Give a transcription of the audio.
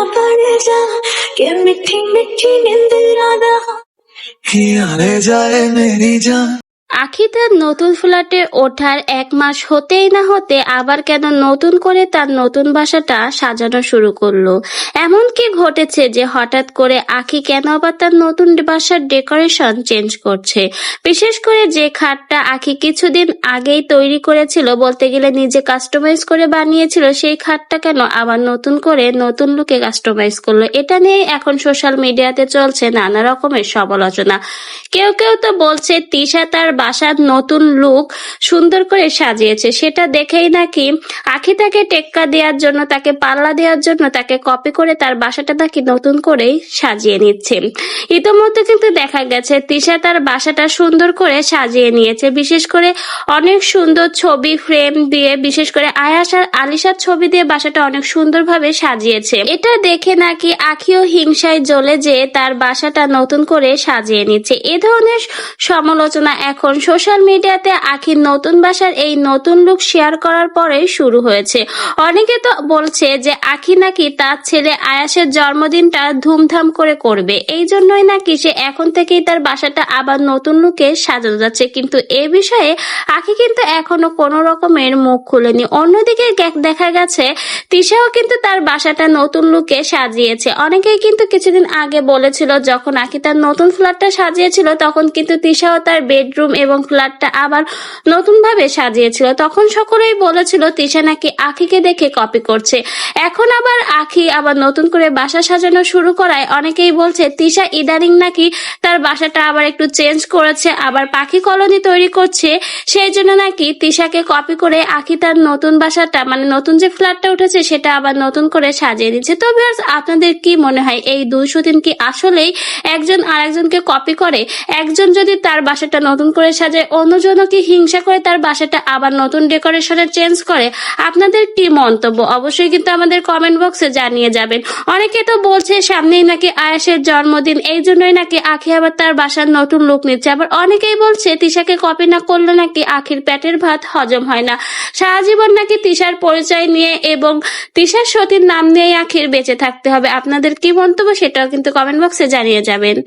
पड़ जा के मिठी मिठी नींद राधा किया ले जाए मेरी जान আখি তার নতুন ফ্ল্যাটে ওঠার এক মাস হতেই না হতে আবার কেন নতুন করে তার নতুন বাসাটা সাজানো শুরু করল। এমন কি ঘটেছে যে হঠাৎ করে আখি কেন আবার তার নতুন বাসার ডেকোরেশন চেঞ্জ করছে? বিশেষ করে যে খাটটা আখি কিছুদিন আগেই তৈরি করেছিল, বলতে গেলে নিজে কাস্টমাইজ করে বানিয়েছিল, সেই খাটটা কেন আবার নতুন করে নতুন লুকে কাস্টমাইজ করল? এটা নিয়ে এখন সোশ্যাল মিডিয়াতে চলছে নানা রকমের সমালোচনা। কেউ কেউ তো বলছে, তিশা তার বাসার নতুন লুক সুন্দর করে সাজিয়েছে। সেটা দেখেই নাকি আখি তাকে টেক্কা দেওয়ার জন্য, তাকে পাল্লা দেওয়ার জন্য, তাকে কপি করে তার বাসাটা নাকি নতুন করেই সাজিয়ে নিচ্ছে। ইতোমধ্যে কিন্তু দেখা গেছে, তিশা তার বাসাটা সুন্দর করে সাজিয়ে নিয়েছে। বিশেষ করে অনেক সুন্দর ছবি ফ্রেম দিয়ে, বিশেষ করে আয়াস আর আলিশার ছবি দিয়ে বাসাটা অনেক সুন্দরভাবে সাজিয়েছে। এটা দেখে নাকি আখিও হিংসায় জ্বলে যে তার বাসাটা নতুন করে সাজিয়ে নিচ্ছে। এ ধরনের সমালোচনা এখন সোশ্যাল মিডিয়াতে আখির নতুন বাসার এই নতুন লুক শেয়ার করার পরেই শুরু হয়েছে। অনেকে তো বলছে যে আখি নাকি তার ছেলে আয়াসের জন্মদিনটা ধুমধাম করে করবে। এই জন্যই নাকি সে এখন থেকেই তার বাসাটা আবার নতুন লুকে সাজানো যাচ্ছে। কিন্তু এ বিষয়ে আখি কিন্তু এখনও কোনো রকমের মুখ খুলেনি। অন্যদিকে দেখা গেছে, তিশাও কিন্তু তার বাসাটা নতুন লুকে সাজিয়েছে। অনেকেই কিন্তু কিছুদিন আগে বলেছিল, যখন আখি তার নতুন ফ্ল্যাটটা সাজিয়েছিল, তখন কিন্তু তিশাও তার বেডরুম এবং ফ্ল্যাটটা আবার নতুন ভাবে সাজিয়েছিল। তখন সকলেই বলেছিল, তিশা নাকি আখিকে দেখে কপি করছে। এখন আবার আখি আবার নতুন করে বাসা সাজানো শুরু করায় অনেকেই বলছে, তিশা ইদানিং নাকি তার বাসাটা আবার একটু চেঞ্জ করেছে, আবার পাখি কলোনি তৈরি করছে। সেই জন্য নাকি তিশাকে কপি করে আখি তার নতুন বাসাটা মানে নতুন যে ফ্ল্যাটটা উঠেছে সেটা আবার নতুন করে সাজিয়ে দিচ্ছে। তো ভিউয়ার্স আপনাদের কি মনে হয়, এই দুইশো দিন কি আসলেই একজন আরেকজনকে কপি করে? একজন যদি তার বাসাটা নতুন করে সাজায় অন্যজনও কি হিংসা করে তার বাসাটা আবার নতুন ডেকোরেশনে চেঞ্জ করে। আপনাদের কি মন্তব্য? অবশ্যই কিন্তু আমাদের কমেন্ট বক্সে জানিয়ে যাবেন। অনেকে তো বলছে সামনেই নাকি আয়াসের জন্মদিন, এই জন্যই নাকি আখি আবার তার বাসার নতুন লুক নিচ্ছে। আবার অনেকেই বলছে তিশাকে কপি না করলে নাকি আখির পেটের ভাত হজম হয় না। সারা জীবন নাকি তিশার পরিচয় নিয়ে এবং তিশার সতীর নাম নিয়ে আখির বেঁচে থাকতে হবে। আপনাদের কি মন্তব্য সেটাও কিন্তু কমেন্ট বক্সে জানিয়ে যাবেন।